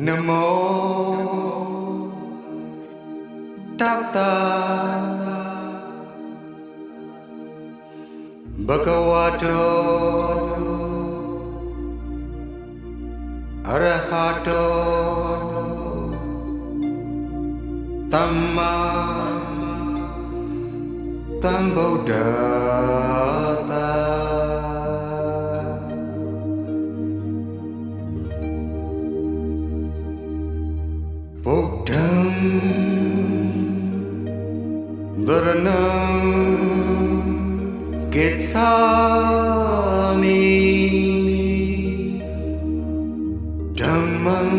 Namo Tata Bhagavato Arahato Tamma. Tambodata Gurnam Gitsami Dhammam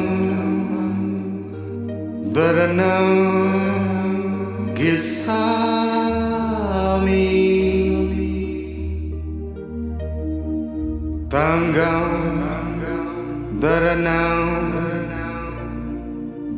Gurnam Tangam Dharanam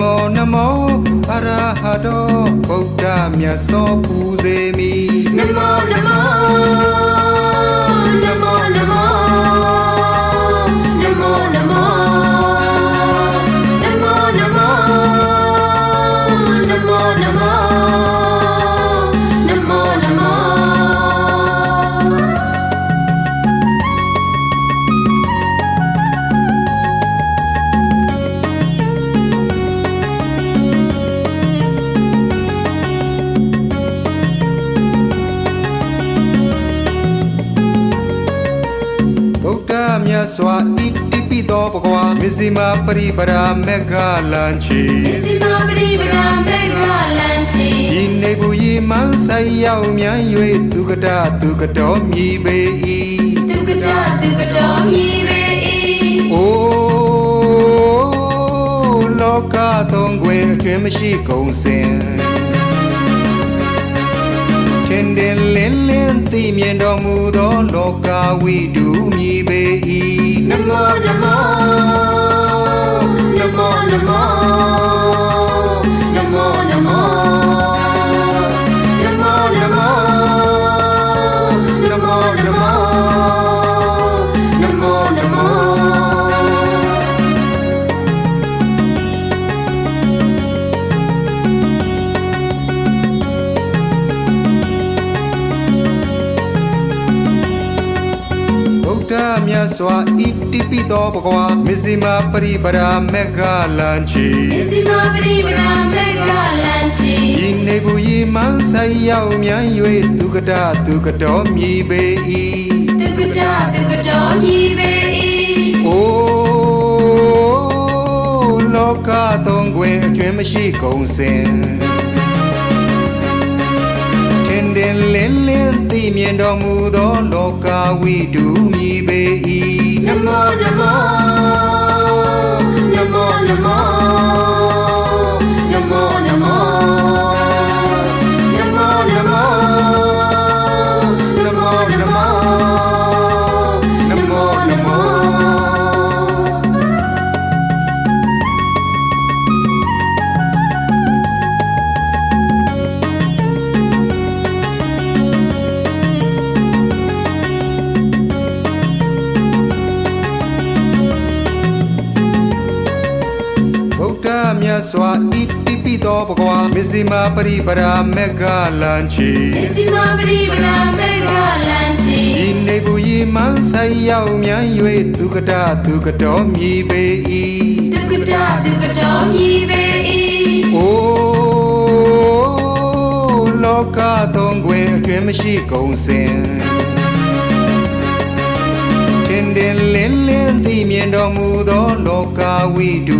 မောနမောအရဟတောဗုဒ္ဓမြတ်စွာဘုရားမိနမောနမော စွာဣတိပိသောဘဂဝါမစ္စည်းမပရိပရာမေဃလန်ချီ Sima Bri Bra Mega Lanchi ဒီနေဘူးရီမန်းဆိုင်ရောက်မြန်၍သူကတသူကတော်မြည်ပေ၏ Tukada Tukado Mi Be E အိုးလောကသုံးခွင်အကျွင်းမရှိကုန်စင် ချင်းတင်လင်းလင်းသိမြင်တော်မူသောလောကဝိတုမြည်ပေ၏ Namo Namo Namo မြတ်စွာဣတိပိသောဘဂဝါမစ္စည်းမပရိပရာမေဃလန်ချီ Sima Bri Bra Mega Lanchi ဒီနေဘူးရီမန်းဆိုင်ရောက်မြန်၍သူကတသူကတော်မြည်ပေ၏ Tukada Tukado Mi Be E အိုးလောကသုံးခွင်အကျွင်းမရှိကုန်စင်ထင်တင်လင်းလင်းသိမြင်တော်မူသောလောကဝိတု E नमो नमो စွာဣတိပိသောဘဂဝါမစ္စည်းမပရိပရာမေဃလန်ချီ Sima Bri Bra Mega Lanchi ဒီနေဘူးရီမန်းဆိုင်ရောက်မြန်၍သူကတသူကတော်မြည်ပေ၏ Tukada Tukado Mi Be E အိုးလောကသုံးခွင်အကျွင်းမရှိကုန်စင်ထင်တင်လင်းလင်းသိမြင်တော်မူသောလောကဝိတုမြည်ပေ၏ Namo